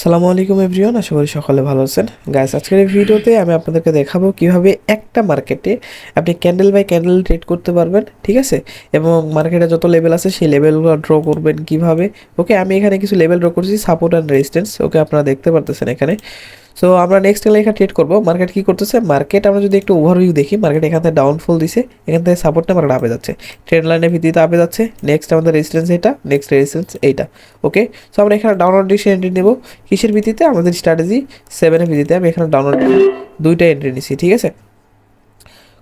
সালামু আলাইকুম এভরিওয়ান, আশা করি সকলে ভালো আছেন। গাইস আজকের এই ভিডিওতে আমি আপনাদেরকে দেখাবো কীভাবে একটা মার্কেটে আপনি ক্যান্ডেল বাই ক্যান্ডেল ট্রেড করতে পারবেন, ঠিক আছে? এবং মার্কেটে যত লেভেল আছে সেই লেভেলগুলো ড্র করবেন কীভাবে। ওকে আমি এখানে কিছু লেভেল ড্র করছি সাপোর্ট অ্যান্ড রেজিস্ট্যান্স ওকে আপনারা দেখতে পারতেছেন এখানে। সো আমরা নেক্সট লেখা ট্রেড করব। মার্কেট কি করতেছে? মার্কেট আমরা যদি একটু ওভারভিউ দেখি মার্কেট এখান থেকে ডাউনফল দিছে, এখান থেকে সাপোর্টটা মার্কেট আপে যাচ্ছে। ট্রেড লাইনের ভিত্তিতে আপে যাচ্ছে। নেক্সট আমাদের রেজিস্ট্যান্স এটা নেক্সট রেজিস্ট্যান্স এইটা। ওকে সো আমরা এখানে ডাউনলোড ডিসে এন্ট্রি নেব। কিসের ভিত্তিতে? আমাদের স্ট্র্যাটেজি সেভেনের ভিত্তিতে আমি এখানে ডাউনলোড দুইটা এন্ট্রি নিছি, ঠিক আছে?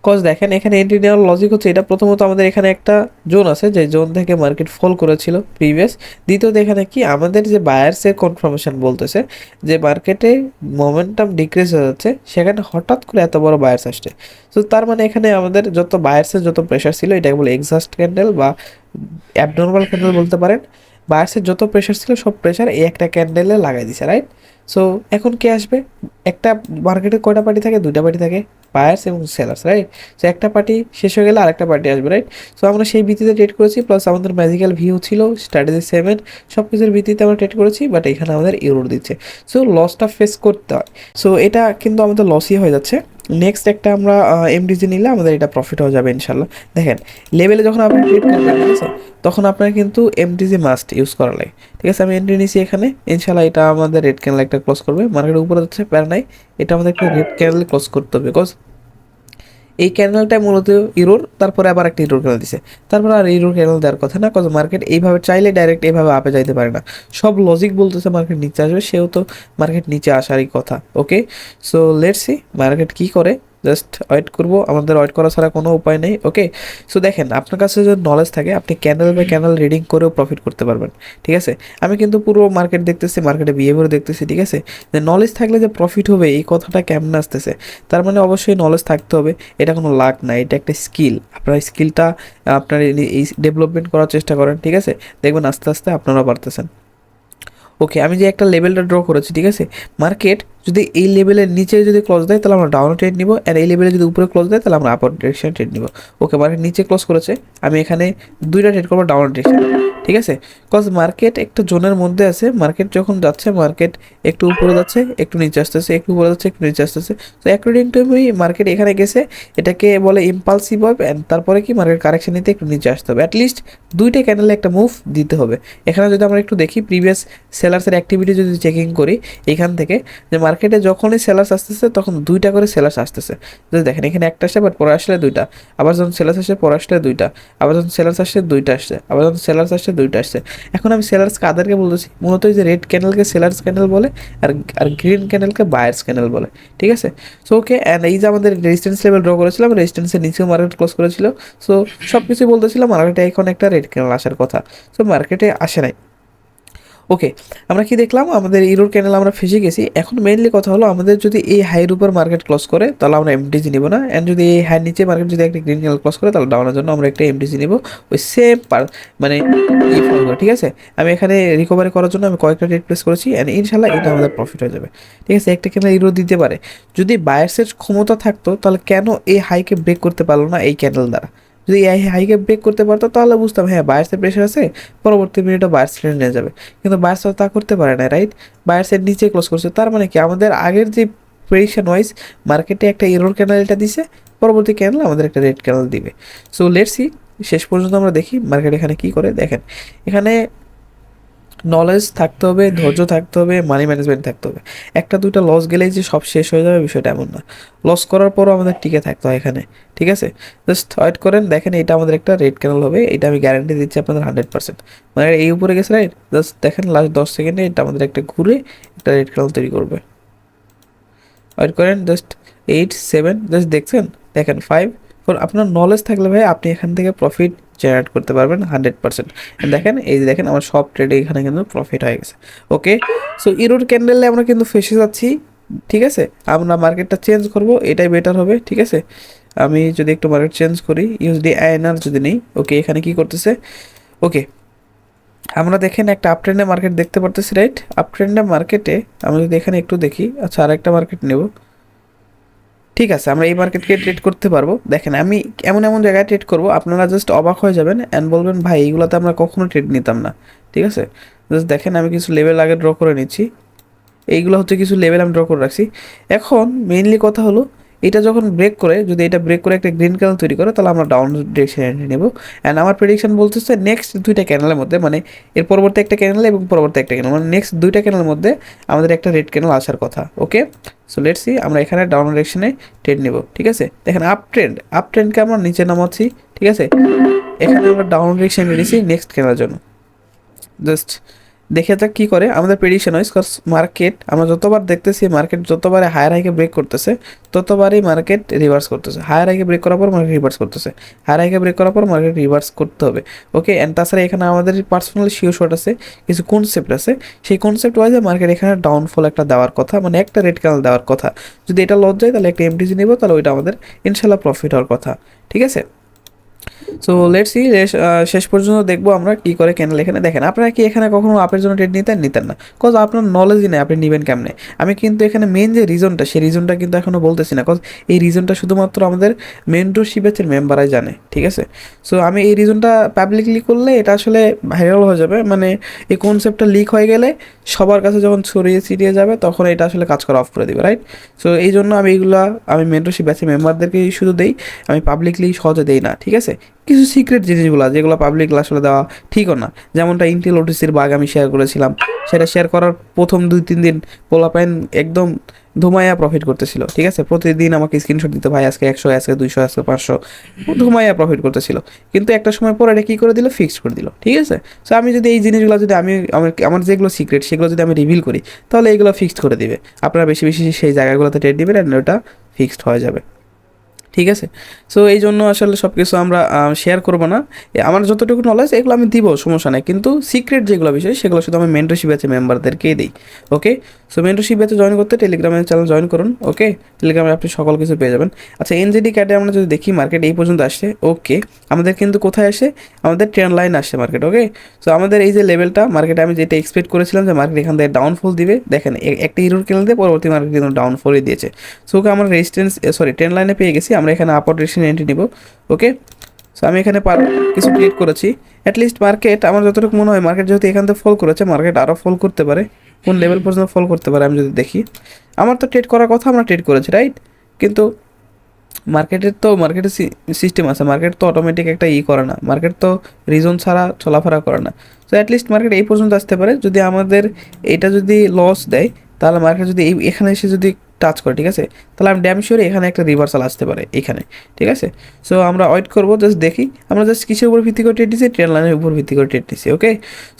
কজ দেখেন, এখানে এন্ট্রি নেওয়ার লজিক হচ্ছে এটা প্রথমত আমাদের এখানে একটা জোন আছে, যে জোন থেকে মার্কেট ফল করেছিল প্রিভিয়াস দ্বিতীয়ত এখানে কি? আমাদের যে বায়ার্সের কনফার্মেশন বলতেছে যে মার্কেটে মোমেন্টাম ডিক্রিজ হয়ে যাচ্ছে, সেখানে হঠাৎ করে এত বড় বায়ার্স আসছে। তো তার মানে এখানে আমাদের যত বায়ার্সের যত প্রেশার ছিল, এটাকে বলে এক্সাস্ট ক্যান্ডেল বা অ্যাবনর্মাল ক্যান্ডেল বলতে পারেন বায়ার্সের যত প্রেশার ছিল, সব প্রেশার এই একটা ক্যান্ডেলে লাগাই দিছে রাইট সো এখন কে আসবে? একটা মার্কেটে কয়টা পার্টি থাকে? দুইটা পার্টি থাকে। বায়ার্স এবং সেলার্স রাইট সো একটা পার্টি শেষ হয়ে গেলে আরেকটা পার্টি আসবে রাইট সো আমরা সেই ভিত্তিতে ট্রেড করেছি প্লাস আমাদের ম্যাজিক্যাল ভিউ ছিল স্ট্র্যাটেজি সেভেন সব কিছুর ভিত্তিতে আমরা ট্রেড করেছি বাট এখানে আমাদের ইউরোর দিচ্ছে। সো লসটা ফেস করতে হয়। সো এটা কিন্তু আমাদের লসই হয়ে যাচ্ছে। নেক্সট একটা আমরা এমডিজি নিলে আমাদের এটা প্রফিট হয়ে যাবে ইনশাল্লাহ। দেখেন লেভেলে যখন আপনি ট্রেড করবেন, ঠিক আছে, তখন আপনার কিন্তু এমডিজি মাস্ট ইউজ করা লাগে। ঠিক আছে, আমি এন্ট্রি নিছি এখানে, ইনশাল্লাহ এটা আমাদের রেড ক্যানেল একটা ক্লোজ করবে। মার্কেটের উপরে হচ্ছে প্যারা নাই, এটা আমাদের একটা রেড ক্যানেল ক্লোজ করতে হবে। বিকজ এই ক্যানেলটা মূলত ইরোর, তারপরে আবার একটা ইরোর ক্যানেল দিছে। তারপর আর ইরোর ক্যানেল দেওয়ার কথা না, কজ মার্কেট এইভাবে চাইলে ডাইরেক্ট এইভাবে আপে যাইতে পারে না। সব লজিক বলতেছে মার্কেট নিচে আসবে, সেও তো মার্কেট নিচে আসারই কথা ওকে সো লেটসি মার্কেট কি করে। জাস্ট ওয়েট করব। আমাদের ওয়েট করা ছাড়া কোনো উপায় নেই ওকে সো দেখেন, আপনার কাছে যদি নলেজ থাকে, আপনি ক্যানেল বাই ক্যানেল রিডিং করেও প্রফিট করতে পারবেন, ঠিক আছে? আমি কিন্তু পুরো মার্কেট দেখতেছি মার্কেটে বিহেভিয়ার দেখতেছি, ঠিক আছে? যে নলেজ থাকলে যে প্রফিট হবে, এই কথাটা কেমন আসতেছে? তার মানে অবশ্যই নলেজ থাকতে হবে, এটা কোনো লাক না, এটা একটা স্কিল আপনার স্কিলটা আপনার এই ডেভেলপমেন্ট করার চেষ্টা করেন, ঠিক আছে? দেখবেন আস্তে আস্তে আপনারা পারতেছেন ওকে আমি যে একটা লেভেলটা ড্র করেছি, ঠিক আছে? মার্কেট যদি এই লেভেলের নিচে যদি ক্লোজ দেয়, তাহলে আমরা ডাউন ট্রেড নিব অ্যান্ড এই লেভেলে যদি উপরে ক্লোজ দেয়, তাহলে আমরা আপার ডিরেকশন ট্রেড নিব। ওকে মার্কেট নিচে ক্লোজ করেছে। আমি এখানে দুইটা ট্রেড করব ডাউন ডিরেকশন ঠিক আছে? কজ মার্কেট একটা জোনের মধ্যে আছে। মার্কেট যখন যাচ্ছে মার্কেট একটু উপরে যাচ্ছে, একটু নিচে আসতেছে, একটু উপরে যাচ্ছে, একটু নিচে আসতেছে। তো অ্যাকর্ডিং টু মি মার্কেট এখানে গেছে। এটাকে বলে ইম্পালসিভ হবে অ্যান্ড তারপরে কি? মার্কেট কারেকশন নিতে একটু নিচে আসতে হবে। অ্যাটলিস্ট দুইটা ক্যানেলে একটা মুভ দিতে হবে। এখানে যদি আমরা একটু দেখি প্রিভিয়াস সেলার্সের অ্যাক্টিভিটি যদি চেকিং করি, এখান থেকে যে যখনই সেলার্স আসতেছে, তখন দুইটা করে সেলার্স আসতেছে। যদি দেখেন, এখানে একটা আসে বাট পরে আসলে দুইটা। আবার যখন সেলার্স আসে, পরে আসলে দুইটা। আবার যখন সেলার্স আসছে দুইটা আসছে। আবার যখন সেলার্স আসছে দুইটা আসছে। এখন আমি সেলার্স কাদেরকে বলতেছি, মূলত এই যে রেড ক্যানেলকে সেলার্স ক্যানেল বলে, আর আর গ্রিন ক্যানেলকে বায়ার্স ক্যানেল বলে, ঠিক আছে? সো ওকে অ্যান্ড এই যে আমাদের রেজিস্ট্যান্স লেভেল ড্র করেছিলাম রেজিস্ট্যান্সের নিচেও মার্কেট ক্লোজ করেছিল। সো সব কিছুই বলতেছিলাম, মার্কেটে এখন একটা রেড ক্যানেল আসার কথা। সো মার্কেটে আসে নাই। ওকে আমরা কি দেখলাম? আমাদের ইউরোর ক্যানেল আমরা ফেসে গেছি। এখন মেইনলি কথা হলো আমাদের যদি এই হাইয়ের উপর মার্কেট ক্লোজ করে, তাহলে আমরা এমডিজি নিব না। অ্যান্ড যদি এই হাইয়ের নিচে মার্কেট যদি একটা গ্রিন ক্যানেল ক্লোজ করে, তাহলে ডাউনের জন্য আমরা একটা এমডিজি নিব। ওই সেম পার মানে ঠিক আছে? আমি এখানে রিকভারি করার জন্য আমি কয়েকটা রেট প্লেস করেছি অ্যান্ড ইনশাল্লাহ এটা আমাদের প্রফিট হয়ে যাবে। ঠিক আছে? একটা ক্যানেল ইউরো দিতে পারে। যদি বায়ার্সের ক্ষমতা থাকতো, তাহলে কেন এই হাইকে ব্রেক করতে পারল না এই ক্যানেল দ্বারা? যদি এই হাইকে ব্রেক করতে পারতো তাহলে বুঝতাম হ্যাঁ বায়ার্সের প্রেশার আছে, পরবর্তী মিনিটে বায়ার্স ফ্রেন্ড নিয়ে যাবে। কিন্তু বায়ার্স তা করতে পারে না রাইট বায়ার্সের নিচে ক্লোজ করছে, তার মানে কি? আমাদের আগের যে প্রেডিকশন ওয়াইজ মার্কেটে একটা ইরোর ক্যানেলটা দিছে, পরবর্তী ক্যানেল আমাদের একটা রেড ক্যানেল দিবে। সো লেটসি শেষ পর্যন্ত আমরা দেখি মার্কেট এখানে কী করে, দেখেন। এখানে নলেজ থাকতে হবে, ধৈর্য থাকতে হবে মানি ম্যানেজমেন্ট থাকতে হবে। একটা দুইটা লস গেলেই যে সব শেষ হয়ে যাবে বিষয়টা এমন না। লস করার পরও আমাদের টিকে থাকতে হয় এখানে, ঠিক আছে? জাস্ট ওয়েট করেন, দেখেন এটা আমাদের একটা রেড ক্যানেল হবে, এটা আমি গ্যারান্টি দিচ্ছি আপনাদের হান্ড্রেড পার্সেন্ট মানে এই উপরে গেছে রাইট জাস্ট দেখেন লাস্ট দশ সেকেন্ডে এটা আমাদের একটা ঘুরে একটা রেড ক্যানেল তৈরি করবে। ওয়েট করেন জাস্ট এইট সেভেন জাস্ট দেখছেন? দেখেন ফাইভ আপনার নলেজ থাকলে ভাই আপনি এখান থেকে প্রফিট জেনারেট করতে পারবেন হান্ড্রেড পার্সেন্ট দেখেন, এই যে দেখেন, আমার সব ট্রেডে এখানে কিন্তু প্রফিট হয়ে গেছে। ওকে সো ইরোর ক্যান্ডেলে আমরা কিন্তু ফেসে যাচ্ছি, ঠিক আছে? আমরা মার্কেটটা চেঞ্জ করব, এটাই বেটার হবে, ঠিক আছে? আমি যদি একটু মার্কেট চেঞ্জ করি ইউএসডি আইএনআর যদি নেই ওকে এখানে কি করতেছে? ওকে আমরা দেখেন একটা আপ ট্রেন্ডে মার্কেট দেখতে পারতেছি রাইট আপ ট্রেন্ডে মার্কেটে আমরা যদি এখানে একটু দেখি আচ্ছা আর একটা মার্কেট নেব। ঠিক আছে, আমরা এই মার্কেটকে ট্রেড করতে পারব। দেখেন, আমি এমন এমন জায়গায় ট্রেড করব, আপনারা জাস্ট অবাক হয়ে যাবেন অ্যান্ড বলবেন, ভাই এইগুলোতে আমরা কখনো ট্রেড নিতাম না। ঠিক আছে? জাস্ট দেখেন, আমি কিছু লেভেল আগে ড্র করে নিচ্ছি। এইগুলো হচ্ছে কিছু লেভেল আমি ড্র করে রাখছি। এখন মেইনলি কথা হলো এটা যখন ব্রেক করে, যদি এটা ব্রেক করে একটা গ্রিন ক্যানেল তৈরি করে, তাহলে আমরা ডাউন ডিরেকশনে নেব। অ্যান্ড আমার প্রেডিকশন বলতেছে নেক্সট দুইটা ক্যানেলের মধ্যে মানে এর পরবর্তী একটা ক্যানেল এবং পরবর্তী একটা ক্যানেল মানে নেক্সট দুইটা ক্যানেলের মধ্যে আমাদের একটা রেড ক্যানেল আসার কথা ওকে সো লেটস সি আমরা এখানে ডাউন ডিরেকশনে ট্রেড নেব, ঠিক আছে? দেখেন আপ ট্রেন্ড আপ ট্রেন্ডকে আমরা নিচে নামাচ্ছি, ঠিক আছে? এখানে আমরা ডাউন ডিরেকশন নিয়েছি নেক্সট কেনার জন্য। জাস্ট দেখে যাক কী করে। আমাদের প্রেডিকশন হয় কজ মার্কেট আমরা যতবার দেখতেছি মার্কেট যতবারে হায়ার হাইকে ব্রেক করতেছে, ততবারই মার্কেট রিভার্স করতেছে। হায়ার হাইকে ব্রেক করার পর মার্কেট রিভার্স করতেছে। হায়ার হাইকে ব্রেক করার পর মার্কেট রিভার্স করতে হবে। ওকে অ্যান্ড তাছাড়া এখানে আমাদের পার্সোনাল শিও শট আছে, কিছু কনসেপ্ট আছে। সেই কনসেপ্ট ওয়াইজে মার্কেট এখানে ডাউনফল একটা দেওয়ার কথা মানে একটা রেড ক্যানেল দেওয়ার কথা। যদি এটা লস যায় তাহলে একটা এমটিজি নেব, তাহলে ওইটা আমাদের ইনশাল্লাহ প্রফিট হওয়ার কথা। ঠিক আছে? সো লেট সি শেষ পর্যন্ত দেখব আমরা কি করে ক্যানেল এখানে দেখেন। আপনারা কি এখানে কখনো আপের জন্য ট্রেড নিতেন? নিতেন না। কজ আপনার নলেজই নেই, আপনি নেবেন কেমনে? আমি কিন্তু এখানে মেন যে রিজনটা সেই রিজনটা কিন্তু এখনও বলতেছি না। কজ এই রিজনটা শুধুমাত্র আমাদের মেন্টরশিপ ব্যাচের মেম্বারাই জানে, ঠিক আছে? সো আমি এই রিজনটা পাবলিকলি করলে এটা আসলে ভাইরাল হয়ে যাবে। মানে এই কনসেপ্টটা লিক হয়ে গেলে সবার কাছে যখন ছড়িয়ে ছিটিয়ে যাবে, তখন এটা আসলে কাজ করা অফ করে দিবে রাইট সো এই জন্য আমি এইগুলা আমি মেন্টরশিপ ব্যাচের মেম্বারদেরকেই শুধু দেই। আমি পাবলিকলি সহজে দেই না, ঠিক আছে? কিছু সিক্রেট জিনিসগুলো যেগুলো পাবলিক আসলে দেওয়া ঠিকও না। যেমনটা ইন্টেল ওটিসির বাগ আমি শেয়ার করেছিলাম, সেটা শেয়ার করার প্রথম দুই, তিন দিন পোলাপাইন একদম ধুমাইয়া প্রফিট করতেছিল, ঠিক আছে? প্রতিদিন আমাকে স্ক্রিনশট দিতে, ভাই, আজকে একশো, আজকে দুইশো, আজকে পাঁচশো। ধুমাইয়া প্রফিট করতেছিল। কিন্তু একটা সময় পরে এটা কী করে দিল? ফিক্সড করে দিল, ঠিক আছে? সো আমি যদি এই জিনিসগুলো যদি আমি, আমার আমার যেগুলো সিক্রেট সেগুলো যদি আমি রিভিল করি, তাহলে এগুলো ফিক্সড করে দিবে। আপনারা বেশি বেশি সেই জায়গাগুলোতে ট্রেড দিবেন ওটা ফিক্সড হয়ে যাবে। ঠিক আছে? সো এই জন্য আসলে সব কিছু আমরা শেয়ার করব না। আমার যতটুকু নলেজ এগুলো আমি দিব, সমস্যা নেই। কিন্তু সিক্রেট যেগুলো বিষয়, সেগুলো শুধু আমি মেন্টরশিপ আছে মেম্বারদেরকেই দিই ওকে সো মেন্টরশিপ ব্যাচে জয়েন করতে টেলিগ্রামের চ্যানেল জয়েন করুন ওকে টেলিগ্রামে আপনি সকল কিছু পেয়ে যাবেন। আচ্ছা এনজেডি ক্যাটে আমরা যদি দেখি মার্কেট এই পর্যন্ত আসছে ওকে আমাদের কিন্তু কোথায় আসে? আমাদের ট্রেন লাইন আসছে মার্কেট ওকে সো আমাদের এই যে লেভেলটা মার্কেটে আমি যেটা এক্সপেক্ট করেছিলাম যে মার্কেট এখান থেকে ডাউনফল দিবে, দেখেন একটা হিরোর কেন দিয়ে পরবর্তী মার্কেট কিন্তু ডাউনফলই দিয়েছে। সো ওকে আমরা রেজিস্ট্যান্স সরি ট্রেন লাইনে পেয়ে গেছি আমরা এখানে আপার ডিরেকশন এন্ট্রি নিব ওকে সো আমি এখানে পার কিছু ক্রিয়েট করেছি। অ্যাটলিস্ট মার্কেট আমার যতটুকু মনে হয় মার্কেট যেহেতু এখান থেকে ফল করেছে মার্কেট আরও ফল করতে পারে। কোন লেভেল পর্যন্ত ফল করতে পারে, আমি যদি দেখি। আমার তো ট্রেড করার কথা আমরা ট্রেড করেছি রাইট কিন্তু মার্কেটের তো মার্কেটের সিস্টেম আছে। মার্কেট তো অটোমেটিক একটা ই করে না। মার্কেট তো রিজন ছাড়া চলাফেরা করে না। সো অ্যাটলিস্ট মার্কেট এই পর্যন্ত আসতে পারে। যদি আমাদের এটা যদি লস দেয়, তাহলে মার্কেট যদি এই, এখানে এসে যদি টাচ করে, ঠিক আছে? তাহলে আমি ড্যাম শিওর এখানে একটা রিভার্সাল আসতে পারে, এখানে, ঠিক আছে? সো আমরা ওয়েট করব জাস্ট দেখি। আমরা জাস্ট কিসের উপর ভিত্তি করে ট্রেড ট্রেন লাইনের উপর ভিত্তি করে ট্রেড দিচ্ছি ওকে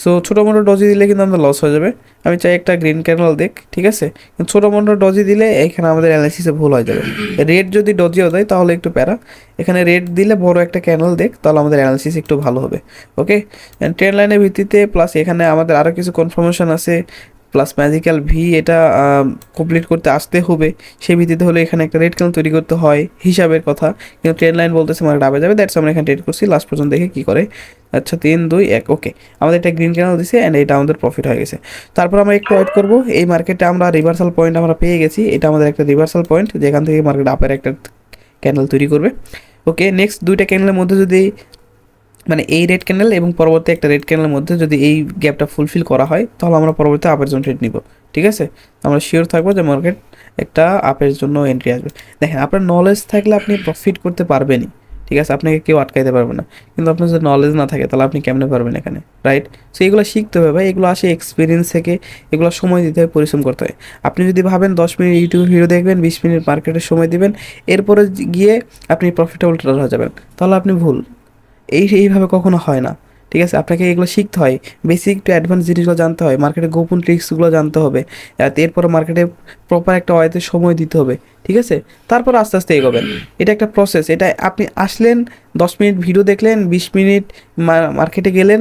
সো ছোটো মোটো ডজি দিলে কিন্তু আমাদের লস হয়ে যাবে। আমি চাই একটা গ্রিন ক্যানেল দেখ, ঠিক আছে? কিন্তু ছোটো মোটো ডজি দিলে এখানে আমাদের অ্যানালিসিসে ভুল হয়ে যাবে। রেড যদি ডজিও দেয়, তাহলে একটু প্যারা। এখানে রেড দিলে বড় একটা ক্যানেল দেখ, তাহলে আমাদের অ্যানালিসিস একটু ভালো হবে ওকে ট্রেন লাইনের ভিত্তিতে প্লাস এখানে আমাদের আরও কিছু কনফার্মেশন আছে। প্লাস ম্যাজিক্যাল ভি এটা কমপ্লিট করতে আসতে হবে। সেই ভিত্তিতে হলে এখানে একটা রেড ক্যানেল তৈরি করতে হয় হিসাবের কথা। কিন্তু ট্রেন লাইন বলতেছে মানে ডাবে যাবে দ্যাটস আমরা এখানে ট্রেড করছি লাস্ট পর্যন্ত দেখে কী করে। আচ্ছা তিন, দুই, এক ওকে আমাদের একটা গ্রিন ক্যানেল দিছে অ্যান্ড এটা আমাদের প্রফিট হয়ে গেছে। তারপর আমরা একটু ওয়েট করব, এই মার্কেটে আমরা রিভার্সাল পয়েন্ট আমরা পেয়ে গেছি। এটা আমাদের একটা রিভার্সাল পয়েন্ট যেখান থেকে মার্কেট আপের একটা ক্যানেল তৈরি করবে। ওকে নেক্সট দুইটা ক্যানেলের মধ্যে যদি মানে এই রেড ক্যান্ডেল এবং পরবর্তী একটা রেড ক্যান্ডেলের মধ্যে যদি এই গ্যাপটা ফুলফিল করা হয়, তাহলে আমরা পরবর্তী আপের জন্য ট্রেড নিব। ঠিক আছে? আমরা শিওর থাকব যে মার্কেট একটা আপের জন্য এন্ট্রি আসবে। দেখেন, আপনার নলেজ থাকলে আপনি প্রফিট করতে পারবেনই। ঠিক আছে? আপনাকে কেউ আটকাইতে পারবে না। কিন্তু আপনার যদি নলেজ না থাকে, তাহলে আপনি কেমনে পারবেন এখানে? রাইট সো এগুলো শিখতে হবে ভাই। এগুলো আসে এক্সপিরিয়েন্স থেকে, এগুলো সময় দিতে হয়, পরিশ্রম করতে হয়। আপনি যদি ভাবেন দশ মিনিট ইউটিউব ভিডিও দেখবেন, বিশ মিনিট মার্কেটে সময় দিবেন, এরপরে গিয়ে আপনি প্রফিটেবল ট্রেডার হয়ে যাবেন। তাহলে আপনি ভুল। এই, এইভাবে কখনো হয় না। ঠিক আছে? আপনাকে এগুলো শিখতে হয়। বেসিক টু অ্যাডভান্স জিনিসগুলো জানতে হয়। মার্কেটে গোপন ট্রিক্সগুলো জানতে হবে। এরপরে মার্কেটে প্রপার একটা ওয়াইতে সময় দিতে হবে। ঠিক আছে? তারপর আস্তে আস্তে এগোবেন। এটা একটা প্রসেস এটা আপনি আসলেন, দশ মিনিট ভিডিও দেখলেন, বিশ মিনিট মার্কেটে গেলেন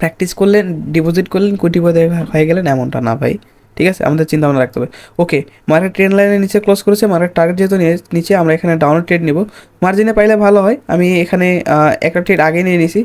প্র্যাকটিস করলেন ডিপোজিট করলেন কোটিপতি হয়ে গেলেন, এমনটা না ভাই। ঠিক আছে? আমাদের চিন্তা ভাবনা রাখতে হবে। ওকে মার্কেট ট্রেন লাইনের নিচে ক্লোজ করেছে, মার্কেট টার্গেট যেহেতু নিচে আমরা এখানে ডাউন ট্রেড নেব। মার্জিনে পাইলে ভালো হয়। আমি এখানে একটা ট্রেড আগে নিয়ে নিয়েছি।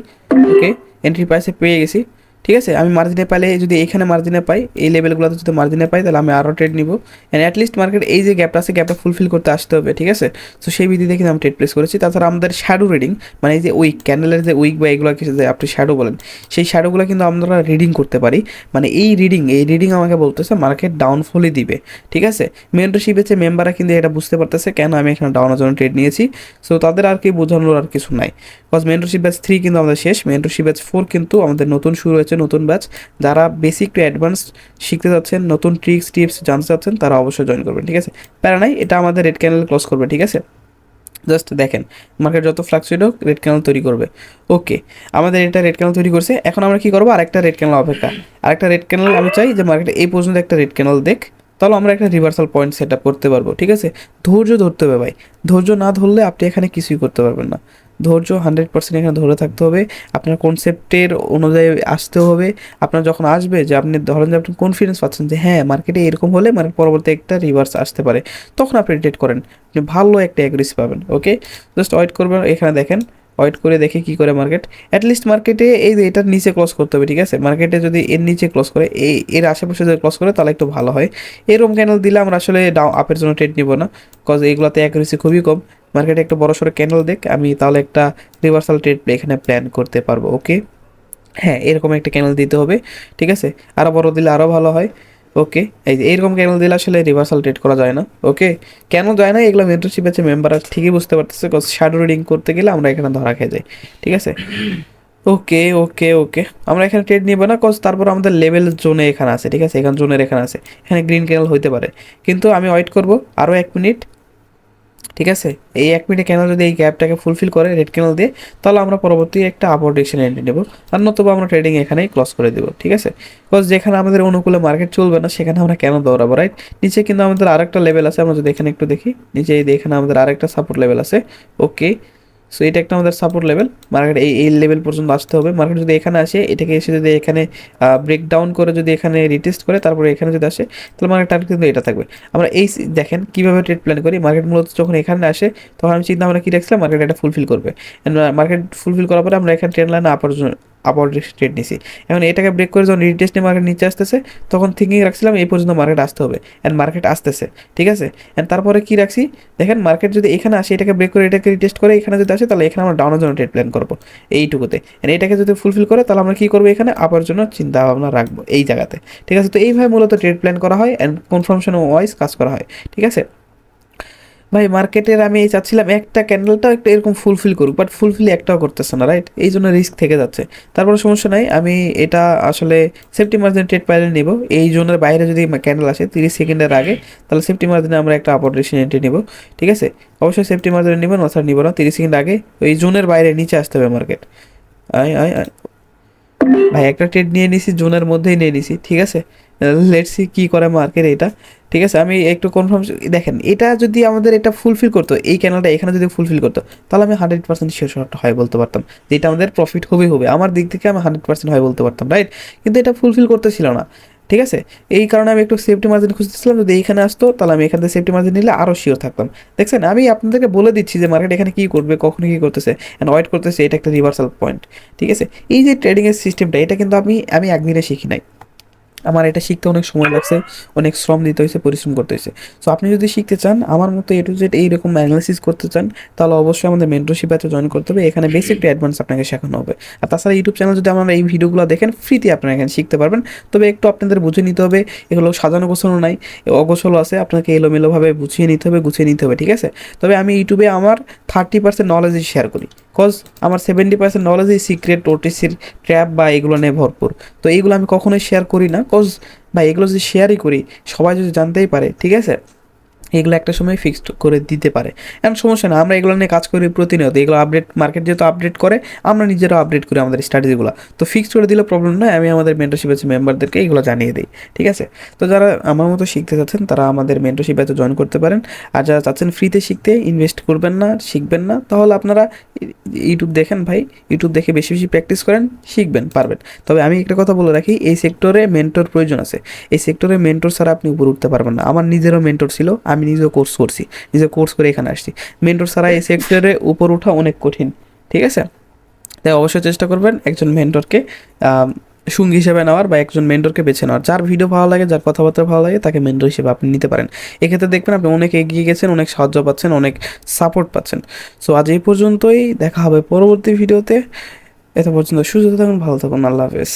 ওকে এন্ট্রি প্রাইসে পেয়ে গেছি। ঠিক আছে? আমি মার্জিনে পাইলে যদি এখানে মার্জিনে পাই, এই লেভেলগুলোতে যদি মার্জিনে পাই, তাহলে আমি আরও ট্রেড নিব। অ্যান্ড অ্যাটলিস্ট মার্কেট এই যে গ্যাপটা আছে গ্যাপটা ফুলফিল করতে আসতে হবে, ঠিক আছে? তো সেই বিধিতে কিন্তু আমি ট্রেড প্লেস করেছি। তাছাড়া আমাদের শ্যাডো রিডিং মানে এই যে উইক ক্যান্ডেলের যে উইক বা এগুলো কিছু যে আপনি শ্যাডো বলেন, সেই শ্যাডোগুলো কিন্তু আমরা রিডিং করতে পারি। মানে এই রিডিং এই রিডিং আমাকে বলতেছে মার্কেট ডাউনফলই দিবে, ঠিক আছে? মেন্টরশিপ হচ্ছে মেম্বাররা কিন্তু এটা বুঝতে পারতেছে, কেন আমি এখানে ডাউনের জন্য ট্রেড নিয়েছি। সো তাদের আর কি বোঝানোর আর কিছু নাই। বিকজ মেন্টরশিপ ব্যাচ থ্রি কিন্তু আমাদের শেষ মেন্টরশিপ ব্যাচ ফোর কিন্তু আমাদের নতুন শুরু হয়েছে নতুন ব্যাচ যারা বেসিক টু অ্যাডভান্স শিখতে যাচ্ছেন নতুন ট্রিক্স টিপস জানতে চাচ্ছেন, তারা অবশ্যই জয়েন করবেন, ঠিক আছে? প্যারা নাই, এটা আমাদের রেড ক্যানেল ক্লোজ করবে, ঠিক আছে? জাস্ট দেখেন মার্কেট যত ফ্লাকচুয়েট হোক রেড ক্যানেল তৈরি করবে। ওকে আমাদের এটা রেড ক্যানেল তৈরি করছে। এখন আমরা কি করব? আরেকটা রেড ক্যানেল অপেক্ষা। আরেকটা রেড ক্যানেল আমি চাই যে মার্কেটে এই পর্যন্ত একটা রেড ক্যানেল দেখ। তাহলে আমরা একটা রিভার্সাল পয়েন্ট সেট আপ করতে পারব, ঠিক আছে? ধৈর্য ধরতে হবে ভাই। ধৈর্য না ধরলে আপনি এখানে কিছুই করতে পারবেন না। ধৈর্য হান্ড্রেড পার্সেন্ট এখানে ধরে থাকতে হবে। আপনার কনসেপ্টের অনুযায়ী আসতে হবে। আপনার যখন আসবে যে আপনি ধরেন যে আপনি কনফিডেন্স পাচ্ছেন যে হ্যাঁ মার্কেটে এরকম হলে মানে পরবর্তী একটা রিভার্স আসতে পারে। তখন আপনি ট্রেড করেন। আপনি ভালো একটা অ্যাগ্রেসি পাবেন ওকে জাস্ট ওয়েট করবেন, এখানে দেখেন। ওয়েট করে দেখে কি করে মার্কেট অ্যাটলিস্ট মার্কেটে এই যে এটার নিচে ক্লোজ করতে হবে, ঠিক আছে? মার্কেটে যদি এর নিচে ক্লোজ করে এই এর আশেপাশে যদি ক্লোজ করে, তাহলে একটু ভালো হয়। এরকম ক্যানেল দিলে আমরা আসলে ডাউ আপের জন্য ট্রেড নিব না। কজ এইগুলোতে অ্যাকুরেসি খুবই কম। মার্কেটে একটা বড় সড়ো ক্যানেল দেখ, আমি তাহলে একটা রিভার্সাল ট্রেড এখানে প্ল্যান করতে পারব ওকে হ্যাঁ এরকম একটা ক্যানেল দিতে হবে, ঠিক আছে? আরও বড় দিলে আরও ভালো হয় ওকে এই যে এইরকম ক্যানেল দিলে আসলে রিভার্সাল ট্রেড করা যায় না ওকে কেন যায় না? এগুলো মেন্টরশিপ আছে মেম্বাররা ঠিকই বুঝতে পারতেছে কজ শ্যাডো রিডিং করতে গেলে আমরা এখানে ধরা খেয়ে যাই, ঠিক আছে? ওকে ওকে ওকে আমরা এখানে ট্রেড নিব না কজ তারপর আমাদের লেভেল জোনে এখানে আছে, ঠিক আছে? এখানে জোনের এখানে আছে, এখানে গ্রিন ক্যানেল হইতে পারে। কিন্তু আমি ওয়েট করব আরও এক মিনিট ঠিক আছে? এই এক মিনিটে ক্যানেল যদি এই গ্যাপটাকে ফুলফিল করে রেড ক্যানেল দিয়ে, তাহলে আমরা পরবর্তী একটা আপওয়ার্ড ডিরেকশন এন্ট্রি নেব আর নতুবা আমরা ট্রেডিং এখানেই ক্লস করে দেবো, ঠিক আছে? বিকজ যেখানে আমাদের অনুকূলে মার্কেট চলবে না, সেখানে আমরা কেন দৌড়াবো রাইট নিচে কিন্তু আমাদের আরেকটা লেভেল আছে, আমরা যদি এখানে একটু দেখি, নিচে এখানে আমাদের আরেকটা সাপোর্ট লেভেল আছে ওকে সো এটা একটা আমাদের সাপোর্ট লেভেল মার্কেট এই এই লেভেল পর্যন্ত আসতে হবে। মার্কেট যদি এখানে আসে, এটাকে এসে যদি এখানে ব্রেকডাউন করে যদি এখানে রিটেস্ট করে, তারপরে এখানে যদি আসে, তাহলে মার্কেট টার্গেট কিন্তু এটা থাকবে। আমরা এই দেখেন কীভাবে ট্রেড প্ল্যান করি। মার্কেট মূলত যখন এখানে আসে, তখন আমি চিন্তা ভাবনা কী রাখছিলাম? মার্কেট এটা ফুলফিল করবে। মার্কেট ফুলফিল করার পরে আমরা এখানে ট্রেন লাইনে আপার আপার ট্রেড নিছি। এখন এটাকে ব্রেক করে যখন রিটেস্ট মার্কেট নিচে আসতেছে, তখন থিঙ্কিং রাখছিলাম এই পর্যন্ত মার্কেট আসতে হবে। অ্যান্ড মার্কেট আসতেছে, ঠিক আছে? অ্যান্ড তারপরে কি রাখছি? দেখেন মার্কেট যদি এখানে আসে, এটাকে ব্রেক করে, এটাকে রিটেস্ট করে এখানে যদি আসে, তাহলে এখানে আমরা ডাউনের জন্য ট্রেড প্ল্যান করব, এইটুকুতে। অ্যান্ড এটাকে যদি ফুলফিল করে, তাহলে আমরা কী করব এখানে? আপার জন্য চিন্তা ভাবনা রাখব, এই জায়গাতে, ঠিক আছে? তো এইভাবে মূলত ট্রেড প্ল্যান করা হয় অ্যান্ড কনফার্মেশন ওয়াইজ কাজ করা হয়, ঠিক আছে? ভাই মার্কেটের আমি এই চাচ্ছিলাম একটা ক্যান্ডেলটাও একটা এরকম ফুলফিল করুক বাট ফুলফিল একটাও করতেছে না রাইট এই জন্য রিস্ক থেকে যাচ্ছে। তারপরে সমস্যা নাই, আমি এটা আসলে সেফটি মার্জিন ট্রেড পাইলে নেব। এই জোনের বাইরে যদি ক্যান্ডেল আসে, তিরিশ সেকেন্ডের আগে, তাহলে সেফটি মার্জিনে আমরা একটা আপার ডিরেকশন এন্ট্রি নিব, ঠিক আছে? অবশ্যই সেফটি মার্জিনে নেবেন না নিব না, তিরিশ সেকেন্ড আগে ওই জোনের বাইরে নিচে আসতে হবে মার্কেট আয় আয় ভাই, একটা ট্রেড নিয়ে নিছি, জোনের মধ্যেই নিয়ে নিছি, ঠিক আছে? লেটসি কি করে মার্কেট এটা। ঠিক আছে, আমি একটু কনফার্ম দেখেন, এটা যদি আমাদের এটা ফুলফিল করতো, এই ক্যানেলটা এখানে যদি ফুলফিল করতো, তাহলে আমি হান্ড্রেড পার্সেন্ট শিওর হয় বলতে পারতাম। যে এটা আমাদের প্রফিট খুবই হবে, আমার দিক থেকে আমি হান্ড্রেড পার্সেন্ট হয় বলতে পারতাম রাইট কিন্তু এটা ফুলফিল করতেছিল না। ঠিক আছে, এই কারণে আমি একটু সেফটি মার্জিন খুঁজতেছিলাম, যদি এইখানে আসতো, তাহলে আমি এখান থেকে সেফটি মার্জিন নিলে আরও শিওর থাকতাম। দেখছেন, আমি আপনাদেরকে বলে দিচ্ছি যে মার্কেট এখানে কী করবে, কখন কী করতেছে অ্যান্ড ওয়েট করতেছে, এটা একটা রিভার্সাল পয়েন্ট ঠিক আছে, এই যে ট্রেডিংয়ের সিস্টেমটা এটা কিন্তু আমি আমি একদিনে শিখি নাই। আমার এটা শিখতে অনেক সময় লাগছে অনেক শ্রম দিতে হয়েছে পরিশ্রম করতে হয়েছে সো আপনি যদি শিখতে চান আমার মতো এ টু জেড এইরকম অ্যানালিসিস করতে চান তাহলে অবশ্যই আমাদের মেন্টরশিপ ব্যাচে জয়েন করতে হবে। এখানে বেসিক টু অ্যাডভান্স আপনাকে শেখানো হবে। আর তাছাড়া ইউটিউব চ্যানেল যদি আপনারা এই ভিডিওগুলো দেখেন ফ্রিতে আপনারা এখানে শিখতে পারবেন। তবে একটু আপনাদের বুঝে নিতে হবে এগুলো সাজানো গোছানো নাই অগোছলো আছে আপনাকে এলোমেলোভাবে বুঝিয়ে নিতে হবে গুছিয়ে নিতে হবে ঠিক আছে? তবে আমি ইউটিউবে আমার থার্টি পার্সেন্ট নলেজই শেয়ার করি। কজ আমার সেভেন্টি পার্সেন্ট নলেজ এই সিক্রেট ওটিসির ট্র্যাপ বা এগুলো নিয়ে ভরপুর। তো এইগুলো আমি কখনোই শেয়ার করি না। কজ বা এগুলো যদি শেয়ারই করি, সবাই যদি জানতেই পারে, ঠিক আছে? এগুলো একটা সময় ফিক্সড করে দিতে পারে। এখন সমস্যা না, আমরা এগুলো নিয়ে কাজ করি প্রতিনিয়ত। এগুলো আপডেট মার্কেট যেহেতু আপডেট করে, আমরা নিজেরাও আপডেট করি আমাদের স্ট্র্যাটেজিগুলো তো ফিক্সড করে দিলে প্রবলেম নয় আমি আমাদের মেন্টরশিপ আছে মেম্বারদেরকে এগুলো জানিয়ে দিই, ঠিক আছে? তো যারা আমার মতো শিখতে চাচ্ছেন, তারা আমাদের মেন্টরশিপ ব্যাচে জয়েন করতে পারেন। আর যারা চাচ্ছেন ফ্রিতে শিখতে ইনভেস্ট করবেন না, শিখবেন না, তাহলে আপনারা ইউটিউব দেখেন ভাই ইউটিউব দেখে বেশি বেশি প্র্যাকটিস করেন, শিখবেন, পারবেন। তবে আমি একটা কথা বলে রাখি, এই সেক্টরে মেন্টর প্রয়োজন আছে। এই সেক্টরে মেন্টর ছাড়া আপনি উপরে উঠতে পারবেন না। আমার নিজেরও মেন্টর ছিল আমি নিজেও কোর্স করছি নিজে কোর্স করে এখানে আসছি। মেন্টর ছাড়া এই সেক্টরে উপর ওঠা অনেক কঠিন, ঠিক আছে? তাই অবশ্যই চেষ্টা করবেন একজন মেন্টরকে সঙ্গী হিসেবে নেওয়ার বা একজন মেন্টরকে বেছে নেওয়ার। যার ভিডিও ভালো লাগে, যার কথাবার্তা ভালো লাগে, তাকে মেন্টর হিসেবে আপনি নিতে পারেন। এক্ষেত্রে দেখবেন আপনি অনেক এগিয়ে গেছেন, অনেক সাহায্য পাচ্ছেন, অনেক সাপোর্ট পাচ্ছেন। সো আজ এই পর্যন্তই, দেখা হবে পরবর্তী ভিডিওতে এত পর্যন্ত সুস্থ থাকুন, ভালো থাকুন, আল্লাহ হাফেজ।